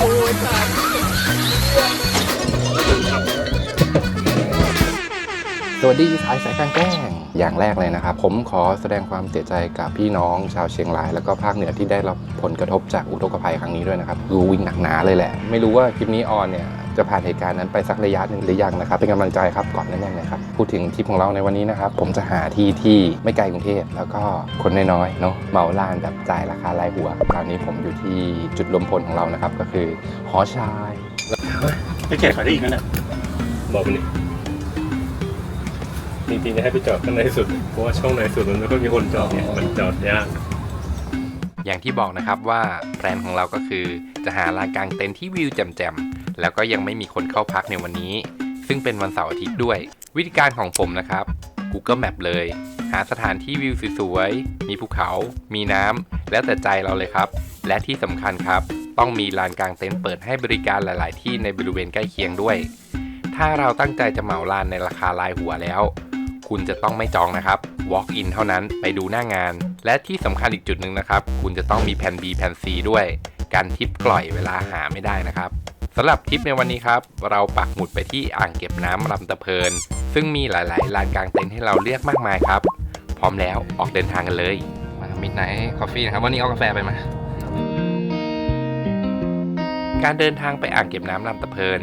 กูไอ้สัสสวัสดีสายสายการแกล้ง อย่างแรกเลยนะครับ ผมขอแสดงความเสียใจกับพี่น้องชาวเชียงราย แล้วก็ภาคเหนือที่ได้รับผลกระทบจากอุทกภัยครั้งนี้ด้วยนะครับดูวิ่งหนักหนาเลยแหละ ไม่รู้ว่าคลิปนี้ออนเนี่ยจะผ่านเหตุการณ์นั้นไปสักระยะหนึ่งหรือยังนะครับ เป็นกำลังใจครับก่อนแน่ๆนะครับ พูดถึงทริปของเราในวันนี้นะครับ ผมจะหาที่ที่ไม่ไกลกรุงเทพแล้วก็คนน้อยๆเนาะเหมาลานแบบจ่ายราคารายหัวคราวนี้ผมอยู่ที่จุดรวมพลของเรานะครับ ก็คือหอชายไปแจกขายได้อีกนั่นแหละบอกมันดิ จริงๆจะให้ไปจอดข้างในสุด เพราะว่าช่องในสุดมันไม่ค่อยมีคนจอดเนี่ยมันจอดยากอย่างที่บอกนะครับว่าแพลนของเราก็คือ จะหาลานกลางเต็นท์ที่วิวแจ่มๆ แล้วก็ยังไม่มีคนเข้าพักในวันนี้ ซึ่งเป็นวันเสาร์อาทิตย์ด้วย วิธีการของผมนะครับ Google Map เลย หาสถานที่วิวสวยๆ มีภูเขา มีน้ำ แล้วแต่ใจเราเลยครับ และที่สำคัญครับ ต้องมีลานกลางเต็นท์เปิดให้บริการหลาย ๆ ที่ในบริเวณใกล้เคียงด้วย ถ้าเราตั้งใจจะเหมาลานในราคารายหัวแล้ว คุณจะต้องไม่จองนะครับ walk in เท่านั้นไปดูหน้างาน และที่สำคัญอีกจุดหนึ่งนะครับ คุณจะต้องมีแผ่น B แผ่น C ด้วย การทิปกล่อยเวลาหาไม่ได้นะครับสำหรับทริปในวันนี้ครับ เราปักหมุดไปที่อ่างเก็บน้ำลำตะเพิน ซึ่งมีหลายๆลานกลางเต็นท์ให้เราเลือกมากมายครับ พร้อมแล้วออกเดินทางกันเลยมามิดไนท์คอฟฟี่นะครับ วันนี้เอากาแฟไปมา การเดินทางไปอ่างเก็บน้ำลำตะเพิน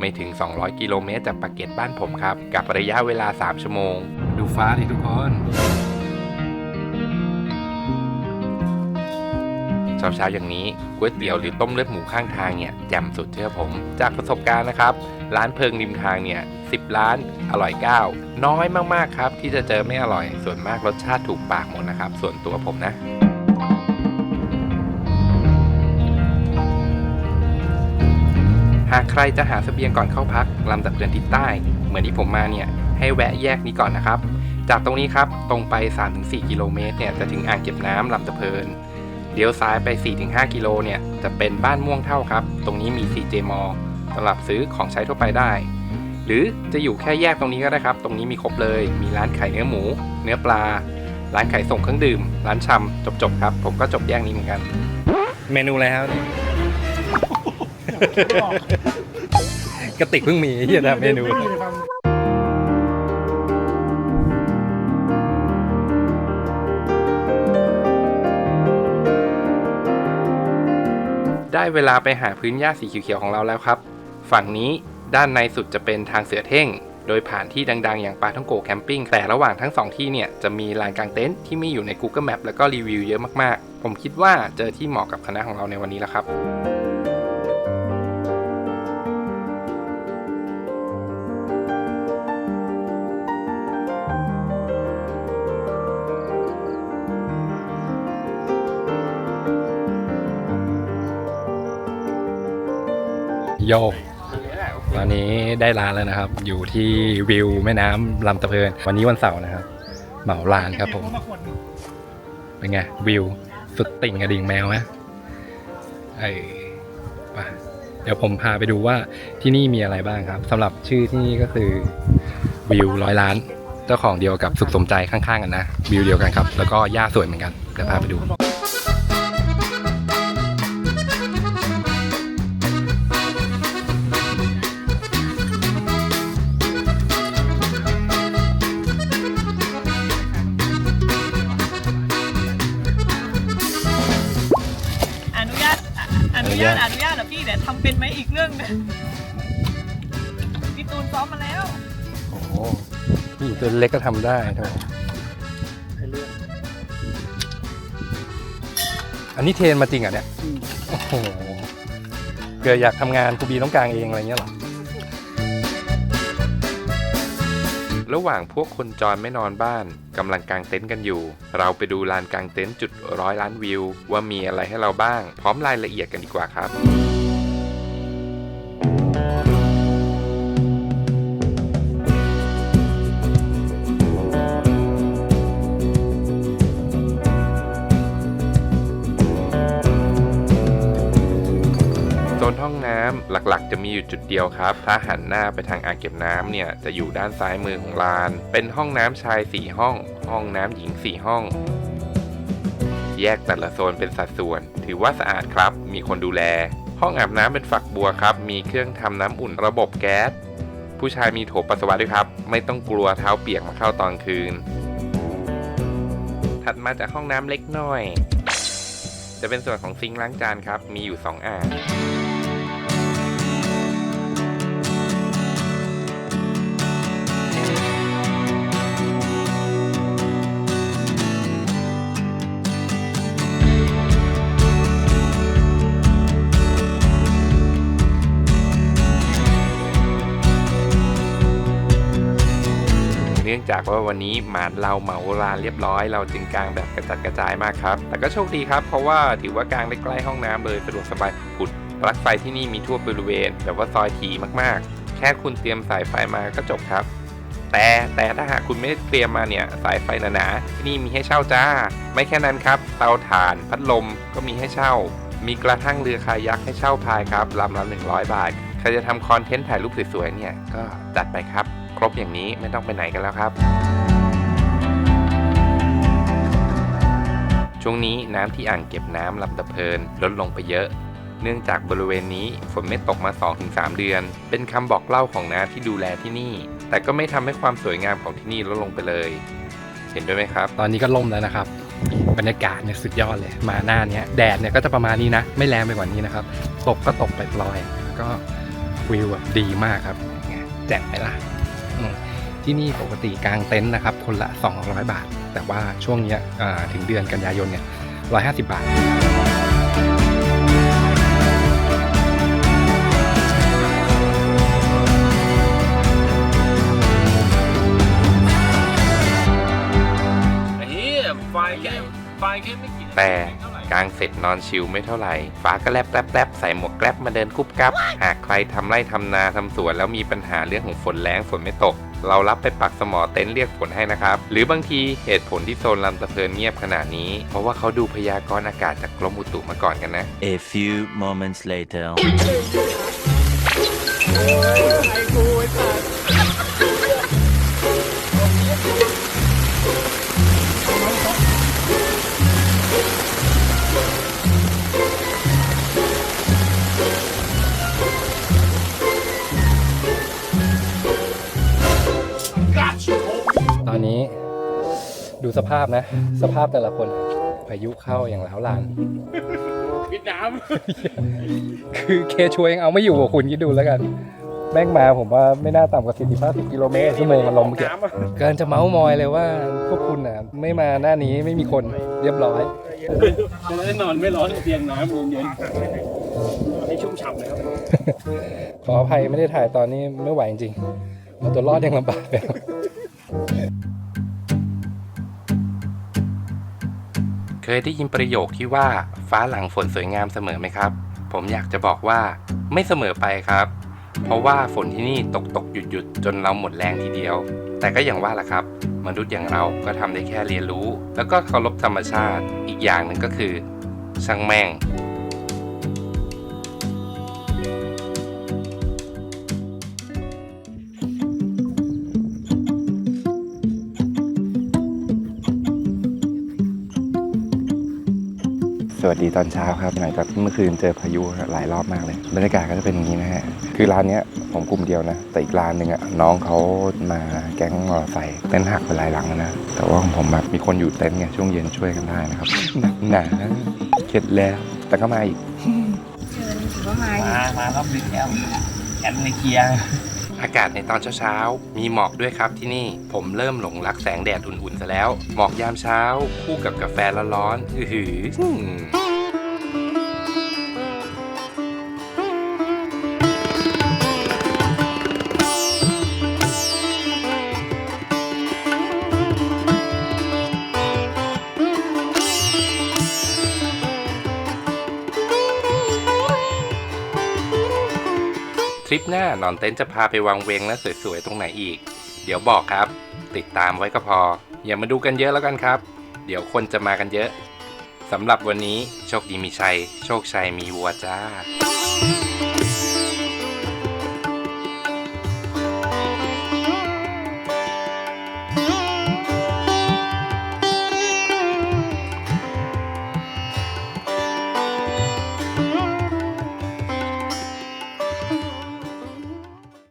ไม่ถึง 200 กิโลเมตรจากปากเกร็ดบ้านผมครับ กับระยะเวลา 3 ชั่วโมง ดูฟ้าดิทุกคนเช้าๆอย่างนี้ก๋วยเตี๋ยวหรือต้มเลือดหมูข้างทางเนี่ยแจ่มสุดเชื่อผม จากประสบการณ์นะครับ ร้านเพิงริมทางเนี่ย10ล้านอร่อย 9 น้อยมากๆครับ ที่จะเจอไม่อร่อย ส่วนมากรสชาติถูกปากหมดนะครับ ส่วนตัวผมนะ หากใครจะหาเสบียงก่อนเข้าพักลำตะเพินทิศใต้ เหมือนที่ผมมาเนี่ยให้แวะแยกนี้ก่อนนะครับ จากตรงนี้ครับตรงไป 3-4 กิโลเมตรเนี่ยจะถึงอ่างเก็บน้ำลำตะเพินเลี้ยวซ้ายไป 4-5 กิโลเนี่ยจะเป็นบ้านม่วงเท่าครับ ตรงนี้มี CJ m a l l สำหรับซื้อของใช้ทั่วไปได้ หรือจะอยู่แค่แยกตรงนี้ก็ได้ครับ ตรงนี้มีครบเลย มีร้านขายเนื้อหมู เนื้อปลา ร้านขายส่งเครื่องดื่ม ร้านชำจบๆครับ ผมก็จบแยกนี้เหมือนกัน เมนูอะไรครับ กระติกเพิ่งมีเฮียนะเมนูได้เวลาไปหาพื้นหญ้าสีเขียวๆของเราแล้วครับ ฝั่งนี้ด้านในสุดจะเป็นทางเสือเท่ง โดยผ่านที่ดังๆ อย่างปาท่องโกแคมปิ้ง แต่ระหว่างทั้งสองที่เนี่ย จะมีลานกลางเต็นท์ที่มีอยู่ใน Google Map แล้วก็รีวิวเยอะมากๆ ผมคิดว่าเจอที่เหมาะกับคณะของเราในวันนี้แล้วครับ โยกตอนนี้ได้ร้านแล้วนะครับ อยู่ที่วิวแม่น้ำลำตะเพิน วันนี้วันเสาร์นะครับ เหมาร้านครับผม เป็นไง วิว สุดติ่งกระดิ่งแมวไหมไอ้ไปเดี๋ยวผมพาไปดูว่าที่นี่มีอะไรบ้างครับสำหรับชื่อที่นี่ก็คือวิวร้อยล้าน เจ้าของเดียวกับสุขสมใจข้างๆกันนะ วิวเดียวกันครับ แล้วก็หญ้าสวยเหมือนกันเดี๋ยวพาไปดู นุญาตอนุญาตเหรอพี่เดี๋ยวทำเป็นไหมอีกเรื่องหนึงพี่ตูนซ้อมมาแล้วโอ้โหนี่ตัวเล็กก็ทำได้โถอันนี้เทรนมาจริงเหรอะเนี่ยโอ้โหเกิดอยากทำงานครูบีต้องกลางเองอะไรเงี้ยหรอ ระหว่างพวกคนจรไม่นอนบ้านกำลังกางเต็นท์กันอยู่ เราไปดูลานกางเต็นท์จุดร้อยล้านวิว ว่ามีอะไรให้เราบ้าง พร้อมรายละเอียดกันดีกว่าครับ หลักๆ จะมีอยู่จุดเดียวครับ ถ้าหันหน้าไปทางอ่างเก็บน้ำเนี่ยจะอยู่ด้านซ้ายมือของลาน เป็นห้องน้ำชาย 4 ห้อง ห้องน้ำหญิง 4 ห้อง แยกแต่ละโซนเป็นสัดส่วน ถือว่าสะอาดครับ มีคนดูแล ห้องอาบน้ำเป็นฝักบัวครับ มีเครื่องทำน้ำอุ่นระบบแก๊ส ผู้ชายมีโถปัสสาวะด้วยครับ ไม่ต้องกลัวเท้าเปียกมาเข้าตอนคืน ถัดมาจากห้องน้ำเล็กน้อย จะเป็นส่วนของซิงค์ล้างจานครับ มีอยู่ 2 อ่าง นื่องจากว่าวันนี้หมาเราเหมาลานเรียบร้อย เราจึงกางแบบกระจัดกระจายมากครับ แต่ก็โชคดีครับ เพราะว่าถือว่ากางได้ใกล้ห้องน้ำเลยสะดวกสบายปุดปลั๊กไฟที่นี่มีทั่วบริเวณ แบบว่าซอยทีมากๆ แค่คุณเตรียมสายไฟมาก็จบครับ แต่แต่ถ้าหากคุณไม่ได้เตรียมมาเนี่ยสายไฟหนาๆที่นี่มีให้เช่าจ้า ไม่แค่นั้นครับ เตาถ่านพัดลมก็มีให้เช่า มีกระทั่งเรือคายักให้เช่าพายครับลำละ100 บาทใครจะทำคอนเทนต์ถ่ายรูปสวยๆเนี่ยก็จัดไปครับ ครบอย่างนี้ไม่ต้องไปไหนกันแล้วครับ ช่วงนี้น้ำที่อ่างเก็บน้ำลำตะเพินลดลงไปเยอะ เนื่องจากบริเวณนี้ฝนไม่ตกมา 2-3 เดือน เป็นคำบอกเล่าของน้าที่ดูแลที่นี่ แต่ก็ไม่ทำให้ความสวยงามของที่นี่ลดลงไปเลย เห็นด้วยไหมครับ ตอนนี้ก็ล่มแล้วนะครับบรรยากาศเนี่ยสุดยอดเลย มาหน้าเนี้ยแดดเนี่ยก็จะประมาณนี้นะ ไม่แรงไปกว่านี้นะครับ ตกก็ตกไปปลอยแล้วก็วิวแบบดีมากครับแจ่มไหมล่ะ ที่นี่ปกติกลางเต็นท์นะครับคนละ 200 บาท แต่ว่าช่วงเนี้ยอ่าถึงเดือนกันยายนเนี่ย150 บาทไอ้เหี้ยไฟแค่ไฟแค่ไม่กี่แต่ กลางเสร็จนอนชิลไม่เท่าไหร่ ฟ้าก็แลบแลบแลบใส่หมวกแกลบมาเดินกุบกับ หากใครทำไร่ทำนาทำสวนแล้วมีปัญหาเรื่องของฝนแรงฝนไม่ตก เรารับไปปักสมอเต็นท์เรียกฝนให้นะครับ หรือบางทีเหตุผลที่โซนลำตะเพินเงียบขนาดนี้ เพราะว่าเขาดูพยากรณ์อากาศจากกรมอุตุมาก่อนกันนะ A few moments later. ตอน ดูสภาพนะ สภาพแต่ละคนพายุเข้าอย่างแล้วลานวิดน้คือเคชัวร์ยังเอาไม่อยู่กับคุณคิดดูแล้วกัน แม่งมาผมว่าไม่น่าต่ำกว่า40 50กิโลเมตรชั่วโมงอารมณ์เมื่อกี้เกินจะเมาส์มอยเลยว่าพวกคุณน่ะ ไม่มาหน้านี้ไม่มีคนเรียบร้อยจะได้นอนไม่ร้อนเตียงน้ำเย็นๆให้ชุ่มฉ่ำเลยครับ ขออภัยไม่ได้ถ่ายตอนนี้ไม่ไหวจริงๆเอาตัวรอดยังลำบากเลย ยได้ยินประโยคที่ว่าฟ้าหลังฝนสวยงามเสมอไหมครับ ผมอยากจะบอกว่าไม่เสมอไปครับ เพราะว่าฝนที่นี่ตกตกหยุดหยุดจนเราหมดแรงทีเดียว แต่ก็อย่างว่าล่ะครับ มนุษย์อย่างเราก็ทำได้แค่เรียนรู้ แล้วก็เคารพธรรมชาติ อีกอย่างหนึ่งก็คือ ช่างแม่ง สวัสดีตอนเช้าครับหลังจากที่เมื่อคืนเจอพายุหลายรอบมากเลย บรรยากาศก็จะเป็นอย่างนี้นะฮะ คือร้านเนี้ยผมกลุ่มเดียวนะ แต่อีกร้านหนึ่งอะน้องเขามาแก๊งมอเตอร์ไซค์เต็นท์หักไปหลายหลังแล้วนะ แต่ว่าของผมแบบมีคนอยู่เต็นท์ไงช่วงเย็นช่วยกันได้นะครับ หนักหนาเข็ดแล้ว แต่ก็มาอีกมา มารอบดึกแล้วแอนในเกียร์ อากาศในตอนเช้าๆ มีหมอกด้วยครับที่นี่ ผมเริ่มหลงรักแสงแดดอุ่นๆซะแล้ว หมอกยามเช้า คู่กับกาแฟร้อนๆ อือหือ ทริปหน้านอนเต็นท์จะพาไปวางเวงและสวยๆตรงไหนอีก เดี๋ยวบอกครับ ติดตามไว้ก็พอ อย่ามาดูกันเยอะแล้วกันครับ เดี๋ยวคนจะมากันเยอะสำหรับวันนี้โชคดีมีชัย โชคชัยมีวัวจ้า